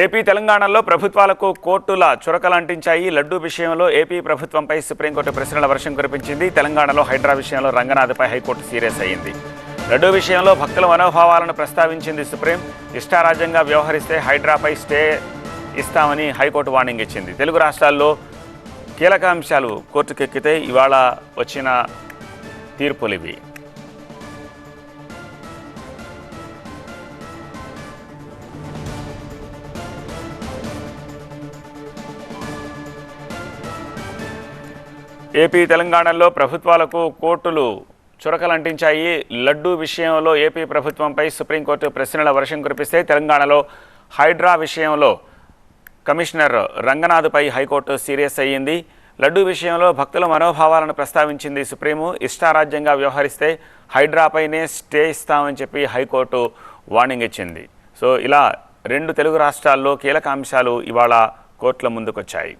AP తెలంగాణలో ప్రభుత్వాలకు కోర్టుల చురకలంటించాయి. లడ్డూ విషయంలో ఏపీ ప్రభుత్వంపై సుప్రీంకోర్టు ప్రశ్నల వర్షం కురిపించింది. తెలంగాణలో హైడ్రా విషయంలో రంగనాథ్పై హైకోర్టు సీరియస్ అయింది లడ్డూ విషయంలో భక్తుల మనోభావాలను ప్రస్తావించింది సుప్రీం. ఇష్టారాజ్యంగా వ్యవహరిస్తే హైడ్రాపై స్టే ఇస్తామని హైకోర్టు వార్నింగ్ ఇచ్చింది. తెలుగు రాష్ట్రాల్లో కీలక అంశాలు కోర్టుకెక్కితే ఇవాళ వచ్చిన తీర్పులు ఇవి ఏపీ తెలంగాణలో ప్రభుత్వాలకు కోర్టులు చురకలంటించాయి. లడ్డూ విషయంలో ఏపీ ప్రభుత్వంపై సుప్రీంకోర్టు ప్రశ్నల వర్షం కురిపిస్తే తెలంగాణలో హైడ్రా విషయంలో కమిషనర్ రంగనాథ్పై హైకోర్టు సీరియస్ అయ్యింది. లడ్డూ విషయంలో భక్తుల మనోభావాలను ప్రస్తావించింది సుప్రీము. ఇష్టారాజ్యంగా వ్యవహరిస్తే హైడ్రాపైనే స్టే ఇస్తామని చెప్పి హైకోర్టు వార్నింగ్ ఇచ్చింది. సో ఇలా రెండు తెలుగు రాష్ట్రాల్లో కీలక అంశాలు ఇవాళ కోర్టుల ముందుకొచ్చాయి.